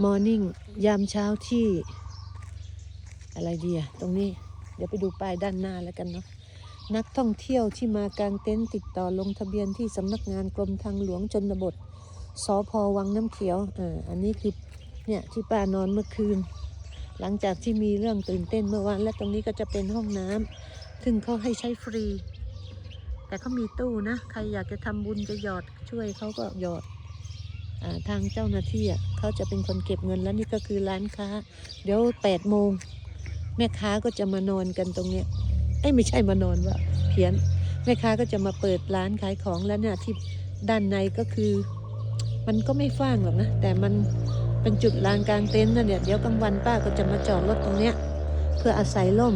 มอร์นิ่งยามเช้าที่ อะไรดีอะตรงนี้ เดี๋ยวไปดูป้ายด้านหน้าแล้วกันเนาะนักท่องเที่ยวที่มากางเต็นท์ติดต่อลงทะเบียนที่สำนักงานกรมทางหลวงชนบทสพวังน้ำเขียวอ่าอันนี้คือเนี่ยที่ป้านอนเมื่อคืน หลังจากที่มีเรื่องตื่นเต้นเมื่อวานและตรงนี้ก็จะเป็นห้องน้ำซึ่งเขาให้ใช้ฟรี แต่เขามีตู้นะ ใครอยากจะทำบุญจะหยอดช่วยเขาก็หยอด ทางเจ้าหน้าที่อะเขาจะเป็นคนเก็บเงินแล้วนี่ก็คือร้านค้า เดี๋ยวแปดโมงแม่ค้าก็จะมานอนกันตรงเนี้ยเอ้ไม่ใช่มานอนว่าเพี้ยนแม่ค้าก็จะมาเปิดร้านขายของแล้วเนี่ยที่ด้านในก็คือ มันก็ไม่ฟ้างหรอกนะ แต่มันเป็นจุดลานกลางเต็นท์นะเนี่ยเดี๋ยวกลางวันป้าก็จะมาจอดรถตรงเนี้ยเพื่ออาศัยร่ม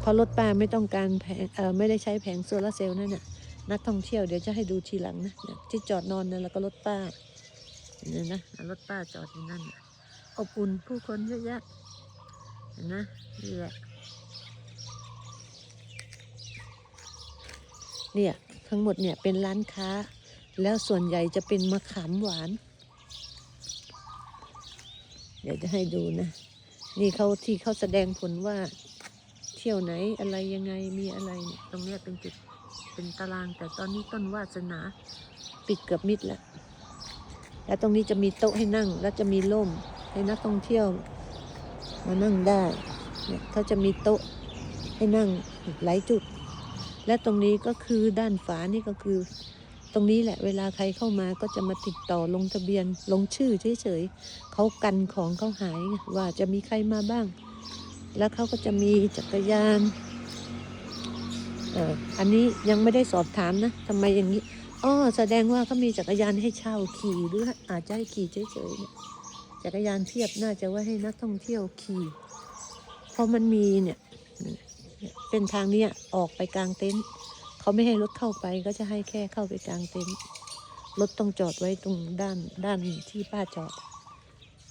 เพราะรถป้าไม่ต้องการแผงเออไม่ได้ใช้แผงโซลาร์เซลล์นั่นน่ะ นักท่องเที่ยวเดี๋ยวจะให้ดูทีหลังนะที่จอดนอนนั่นแล้วก็รถป้าเนี่ยนะรถป้าจอดอยู่นั่นอบอุ่นผู้คนเยอะแยะเห็นนะนี่แหละเนี่ยทั้งหมดเนี่ยเป็นร้านค้า แล้วส่วนใหญ่จะเป็นมะขามหวาน เดี๋ยวจะให้ดูนะ นี่เขาที่เขาแสดงผลว่า เที่ยวไหนอะไรยังไงมีอะไรเนี่ยตรงเนี้ยเป็นจุดเป็นตาราง แต่ตอนนี้ต้นวาสนาปิดเกือบมิดแล้วแล้วตรงนี้จะมีโต๊ะให้นั่ง แล้วจะมีร่มให้นักท่องเที่ยวมานั่งได้เนี่ยเขาจะมีโต๊ะให้นั่งหลายจุด และตรงนี้ก็คือด้านฝานี่ก็คือ ตรงนี้แหละเวลาใครเข้ามาก็จะมาติดต่อลงทะเบียนลงชื่อเฉยๆเขากันของเขาหายว่าจะมีใครมาบ้าง แล้วเขาก็จะมีจักรยานเอออันนี้ยังไม่ได้สอบถามนะทำไมอย่างนี้อ๋อแสดงว่าเขามีจักรยานให้เช่าขี่หรืออาจจะให้ขี่เฉยๆเนี่ยจักรยานเทียบน่าจะไว้ให้นักท่องเที่ยวขี่เพราะมันมีเนี่ยเนี่ยเป็นทางเนี้ยออกไปกลางเต็นท์เขาไม่ให้รถเข้าไปก็จะให้แค่เข้าไปกลางเต็นท์รถต้องจอดไว้ตรงด้านด้านที่ป้าจอด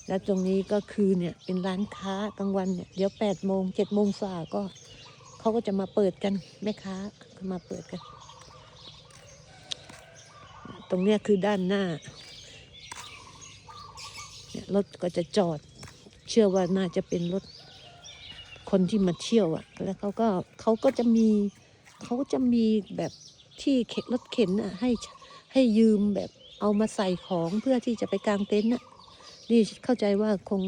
และตรงนี้ก็คือเนี่ยเป็นร้านค้ากลางวันเนี่ยเดี๋ยวแปดโมงเจ็ดโมงฝ่าก็เขาก็จะมาเปิดกันแม่ค้าก็มาเปิดกัน ตรงเนี้ยคือด้านหน้าเนี่ยรถก็จะจอด เชื่อว่าน่าจะเป็นรถคนที่มาเที่ยวอะ่ะ แล้วเขาก็เขาก็จะมีเขาจะมีแบบที่เข็นรถเข็นอะให้ให้ยืมแบบเอามาใส่ของเพื่อที่จะไปกางเต็นท์น่ะ นี่เข้าใจว่าคง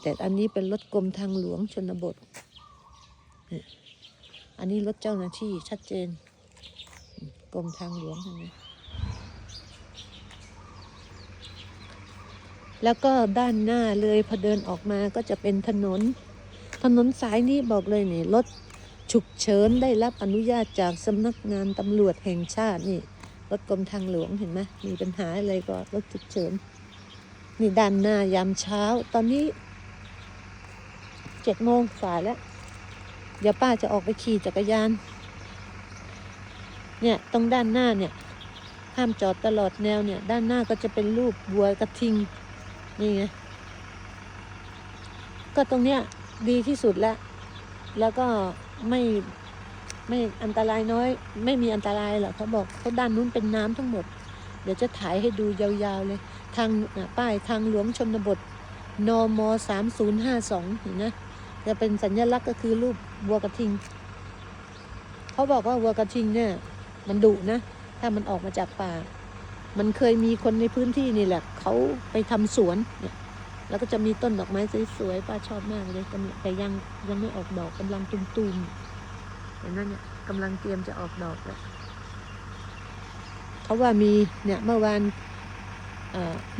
แต่อันนี้เป็นรถกรมทางหลวงชนบท อันนี้รถเจ้าหน้าที่ชัดเจน กรมทางหลวงเห็นไหมแล้วก็ด้านหน้าเลยพอเดินออกมาก็จะเป็นถนน ถนนสายนี้บอกเลยนี่รถฉุกเฉินได้รับอนุญาตจากสำนักงานตำรวจแห่งชาตินี่รถกรมทางหลวงเห็นไหมมีปัญหาอะไรก็รถฉุกเฉิน นี่ด้านหน้ายามเช้า ตอนนี้เจ็ดโมงสายแล้ว เดี๋ยวป้าจะออกไปขี่จักรยาน เนี่ยตรงด้านหน้าเนี่ย ห้ามจอดตลอดแนวเนี่ย ด้านหน้าก็จะเป็นรูปวัวกระทิง นี่ไง ก็ตรงเนี้ยดีที่สุดแล้ว แล้วก็ไม่ไม่อันตรายน้อย ไม่มีอันตรายหรอกเขาบอกเขาด้านนู้นเป็นน้ำทั้งหมด เดี๋ยวจะถ่ายให้ดูยาวๆเลย ทางป้ายทางหลวงชนบท นมสามศูนย์ห้าสองเห็นนะ จะเป็นสัญลักษณ์ก็คือรูปวัวกระทิง เขาบอกว่าวัวกระทิงเนี่ย มันดุนะ ถ้ามันออกมาจากป่า มันเคยมีคนในพื้นที่นี่แหละ เขาไปทำสวนเนี่ย แล้วก็จะมีต้นดอกไม้สวยๆป้าชอบมากเลยกำลังแต่ยังยังไม่ออกดอกกำลังตุมๆเห็นนั่นเนี่ยกำลังเตรียมจะออกดอกแล้ว เขาว่ามีเนี่ยเมื่อวาน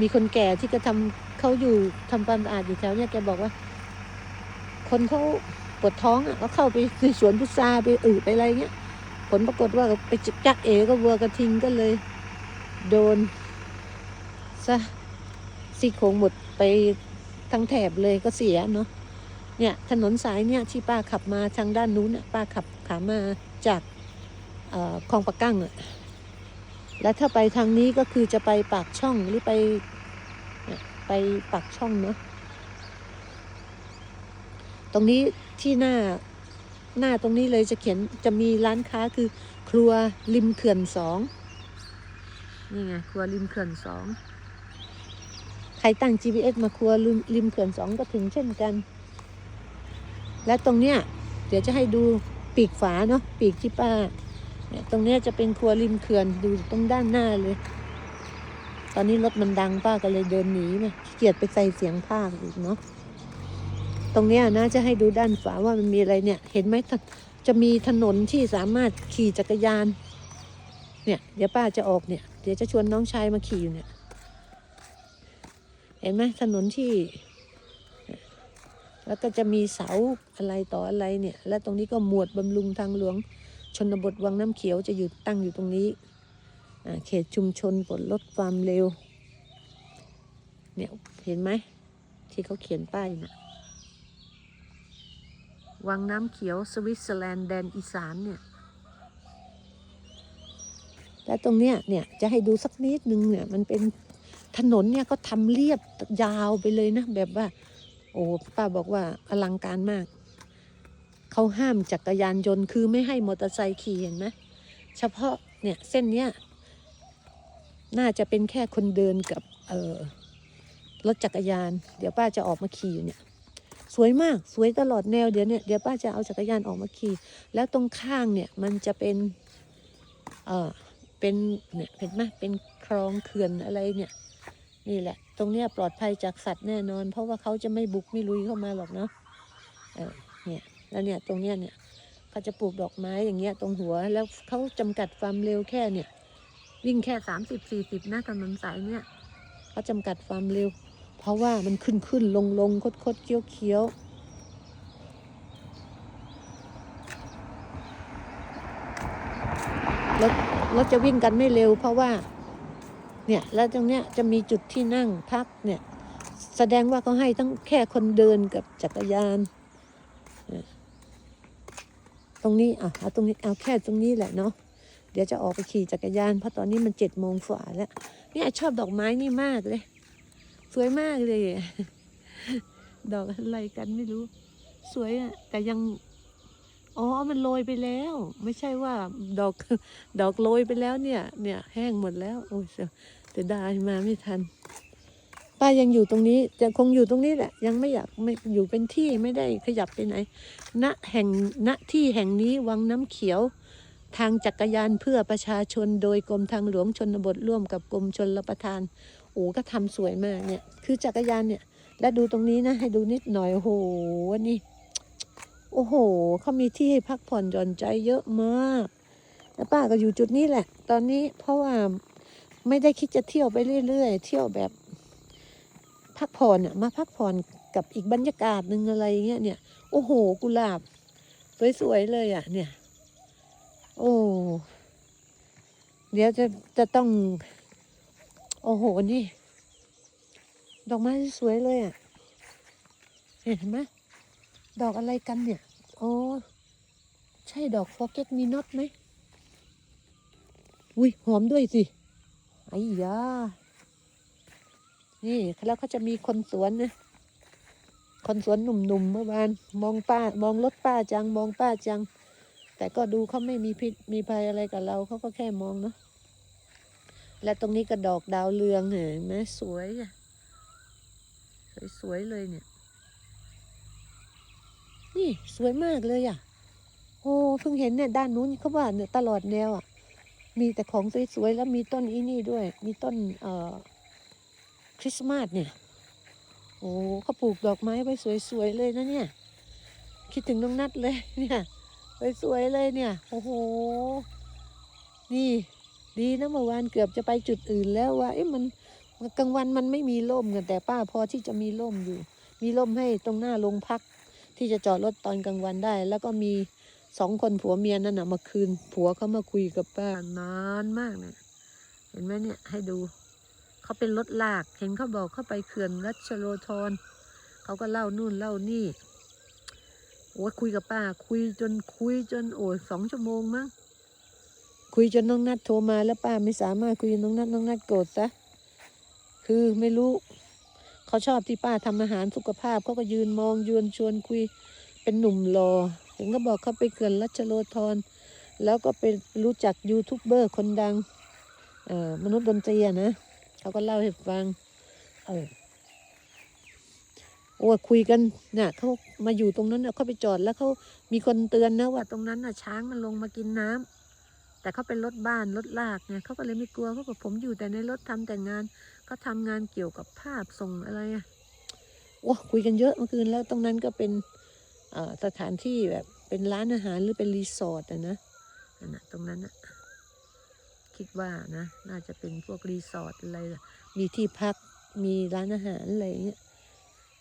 มีคนแก่ที่ก็ทำเขาอยู่ทำความสะอาดอยู่แถวเนี่ยแกบอกว่า คนเขาปวดท้องอะเขาเข้าไปในสวนพุทราไปอืดไปอะไรเงี้ย ผลปรากฏว่าไปจักเอก็วัวกระทิงก็เลย โดนซะซี่โครงหมดไปทั้งแถบเลยก็เสียเนาะเนี่ยถนนสายเนี่ยที่ป้าขับมาทางด้านนู้นน่ะป้าขับขามาจากคลองปะกั้งอะ แล้วถ้าไปทางนี้ก็คือจะไปปากช่องหรือไปไปปากช่องเนาะตรงนี้ที่หน้าหน้าตรงนี้เลยจะเขียนจะมีร้านค้าคือ ครัวริมเขื่อนสองนี่ไงครัวริมเขื่อนสองใครตั้ง GPS มาครัวริมริมเขื่อนสองก็ถึงเช่นกัน และตรงเนี้ยเดี๋ยวจะให้ดูปีกฝาเนาะปีกที่ป้า เนี่ยตรงนี้จะเป็นครัวริมเขื่อนดูตรงด้านหน้าเลย ตอนนี้รถมันดังป้าก็เลยเดินหนีมาเกียจไปใส่เสียงภาคอีกเนาะตรงนี้นะจะให้ดูด้านฝาว่ามันมีอะไรเนี่ย เห็นไหมจะมีถนนที่สามารถขี่จักรยาน เนี่ย เดี๋ยวป้าจะออกเนี่ย เดี๋ยวจะชวนน้องชายมาขี่อยู่เนี่ย เห็นไหมถนนที่ แล้วก็จะมีเสาอะไรต่ออะไรเนี่ย และตรงนี้ก็หมวดบำรุงทางหลวง ชนบทวังน้ำเขียวจะอยู่ตั้งอยู่ตรงนี้เขตชุมชนปลดลดความเร็ว เนี่ยเห็นไหมที่เขาเขียนป้ายนะวังน้ำเขียวสวิตเซอร์แลนด์แดนอีสานเนี่ย และตรงเนี้ยเนี่ยจะให้ดูสักนิดนึงเนี่ยมันเป็นถนนเนี่ยก็ทำเรียบยาวไปเลยนะ แบบว่า โอ้ป้าบอกว่าอลังการมาก เขาห้ามจักรยานยนต์คือไม่ให้มอเตอร์ไซค์ขี่เห็นไหมเฉพาะเนี่ยเส้นเนี้ยน่าจะเป็นแค่คนเดินกับเออรถจักรยาน เดี๋ยวป้าจะออกมาขี่อยู่เนี่ย สวยมากสวยตลอดแนวเดี๋ยวเนี่ยเดี๋ยวป้าจะเอาจักรยานออกมาขี่ แล้วตรงข้างเนี่ยมันจะเป็นเออเป็นเนี่ยเห็นไหมเป็นคลองเขื่อนอะไรเนี่ย นี่แหละ ตรงเนี้ยปลอดภัยจากสัตว์แน่นอน เพราะว่าเขาจะไม่บุกไม่ลุยเข้ามาหรอกเนาะเออเนี่ย แล้วเนี่ยตรงเนี้ยเนี่ยเขาจะปลูกดอกไม้อย่างเงี้ยตรงหัวแล้วเขาจำกัดความเร็วแค่เนี่ย วิ่งแค่สามสิบสี่สิบนะถนนสายเนี่ยเขาจำกัดความเร็ว เพราะว่ามันขึ้นขึ้นลงลงคดคดเคี้ยวเคี้ยวรถรถจะวิ่งกันไม่เร็ว เพราะว่า เนี่ยแล้วตรงเนี้ยจะมีจุดที่นั่งพักเนี่ย แสดงว่าเขาให้ทั้งแค่คนเดินกับจักรยาน ตรงนี้อะเอาตรงนี้เอาแค่ตรงนี้แหละเนาะเดี๋ยวจะออกไปขี่จักรยานเพราะตอนนี้มันเจ็ดโมงฝ่าแล้วเนี่ยชอบดอกไม้นี่มากเลย สวยมากเลย ดอกอะไรกันไม่รู้ สวยอะแต่ยังอ๋อ มันโรยไปแล้ว ไม่ใช่ว่าดอกดอกโรยไปแล้วเนี่ย เนี่ยแห้งหมดแล้ว โอ้ยเสียแต่ได้มาไม่ทัน ป้ายังอยู่ตรงนี้จะคงอยู่ตรงนี้แหละ ยังไม่อยากไม่อยู่เป็นที่ไม่ได้ขยับไปไหน ณแห่งณที่แห่งนี้วังน้ำเขียว ทางจักรยานเพื่อประชาชนโดยกรมทางหลวงชนบทร่วมกับกรมชนรับประทานโอ้ก็ทำสวยมากเนี่ย คือจักรยานเนี่ย และดูตรงนี้นะ ให้ดูนิดหน่อยโอ้โหนี่โอ้โหเขามีที่ให้พักผ่อนหย่อนใจเยอะมากแล้วป้าก็อยู่จุดนี้แหละ ตอนนี้เพราะว่าไม่ได้คิดจะเที่ยวไปเรื่อยๆ เที่ยวแบบ พักผ่อนอะมาพักผ่อนกับอีกบรรยากาศหนึ่งอะไรเงี้ยเนี่ย โอ้โห กุหลาบ สวยๆเลยอะ เนี่ย โอ้ เดี๋ยวจะจะต้อง โอ้โห นี่ ดอกไม้สวยเลยอะ เห็นไหมดอกอะไรกันเนี่ย โอ๋อใช่ดอกฟอกเก็ตมีน็อตไหม อุ้ยหอมด้วยสิไอ้ยา นี่แล้วเขาจะมีคนสวนนะ คนสวนหนุ่มๆเมื่อวานมองป้ามองรถป้าจังมองป้าจัง แต่ก็ดูเขาไม่มีพิษมีภัยอะไรกับเราเขาก็แค่มองเนาะและตรงนี้ก็ดอกดาวเรืองเห็นไหมสวยอะสวยๆเลยเนี่ย นี่สวยมากเลยอะโอ้เพิ่งเห็นเนี่ยด้านนู้นเขาว่าเนี่ยตลอดแนวอะ มีแต่ของสวยๆแล้วมีต้นอีนี่ด้วย มีต้นเอ่อ คริสต์มาสเนี่ย โอ้เขาปลูกดอกไม้ไว้สวยๆเลยนะเนี่ย คิดถึงน้องนัดเลยเนี่ยสวยๆเลยเนี่ย โอ้โห นี่ ดีนะเมื่อวานเกือบจะไปจุดอื่นแล้วว่าเอ๊ะมันกลางวันมันไม่มีร่มกันแต่ป้าพอที่จะมีร่มอยู่ มีร่มให้ตรงหน้าโรงพัก ที่จะจอดรถตอนกลางวันได้ แล้วก็มีสองคนผัวเมียนั่นนะมาคืน ผัวเขามาคุยกับป้านานมากเนี่ยเห็นไหมเนี่ยให้ดู เขาเป็นรถลาก เห็นเขาบอกเขาไปเขื่อนรัชโลธรเขาก็เล่านู่นเล่านี่โอ้ยคุยกับป้า คุยจนคุยจนโอ้ยสองชั่วโมงมั้งคุยจนน้องนัดโทรมาแล้วป้าไม่สามารถคุยน้องนัดน้องนัดโกรธซะคือไม่รู้ เขาชอบที่ป้าทำอาหารสุขภาพเขาก็ยืนมองยืนชวนคุยเป็นหนุ่มรอเห็นก็บอกเขาไปเขื่อนรัชโลธรแล้วก็ไปรู้จักยูทูบเบอร์คนดังอ่อมนุษย์ดนตรีนะ เขาก็เล่าให้ฟังเออโอ้คุยกันเนี่ยเขามาอยู่ตรงนั้นเขาไปจอดแล้วเขามีคนเตือนนะว่าตรงนั้นน่ะช้างมันลงมากินน้ำแต่เขาเป็นรถบ้านรถลากเนี่ยเขาก็เลยไม่กลัวเขาบอกผมอยู่แต่ในรถทำแต่งานเขาทำงานเกี่ยวกับภาพส่งอะไรอะโอ้คุยกันเยอะเมื่อคืนแล้วตรงนั้นก็เป็นสถานที่แบบเป็นร้านอาหารหรือเป็นรีสอร์ทอะนะนั่นน่ะตรงนั้นน่ะ คิดว่านะ น่าจะเป็นพวกรีสอร์ทอะไรล่ะมีที่พัก มีร้านอาหารอะไรเงี้ย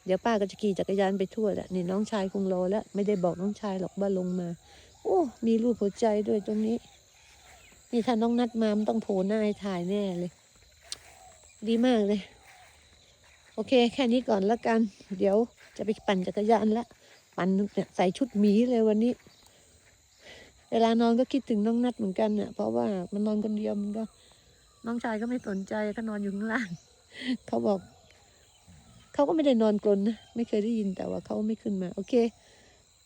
เดี๋ยวป้าก็จะขี่จักรยานไปทั่วแหละ นี่น้องชายคงรอแล้ว ไม่ได้บอกน้องชายหรอกว่าลงมา โอ้ มีรูปหัวใจด้วยตรงนี้ นี่ถ้าน้องนัดมา มันต้องโผล่หน้าให้ถ่ายแน่เลย ดีมากเลย โอเค แค่นี้ก่อนแล้วกัน เดี๋ยวจะไปปั่นจักรยานละ ปั่นเนี่ยใส่ชุดหมีเลยวันนี้ เวลานอนก็คิดถึงน้องนัดเหมือนกันเนี่ยเพราะว่ามันนอนคนเดียวมันก็ น้องชายก็ไม่สนใจก็นอนอยู่ข้างล่าง เขาบอก เขาก็ไม่ได้นอนกลนนะไม่เคยได้ยินแต่ว่าเขาไม่ขึ้นมา โอเค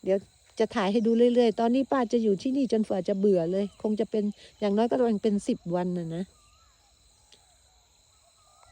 เดี๋ยวจะถ่ายให้ดูเรื่อยๆ ตอนนี้ป้าจะอยู่ที่นี่จนฝ่าจะเบื่อเลย คงจะเป็นอย่างน้อยก็ต้องเป็นสิบวันนะนะ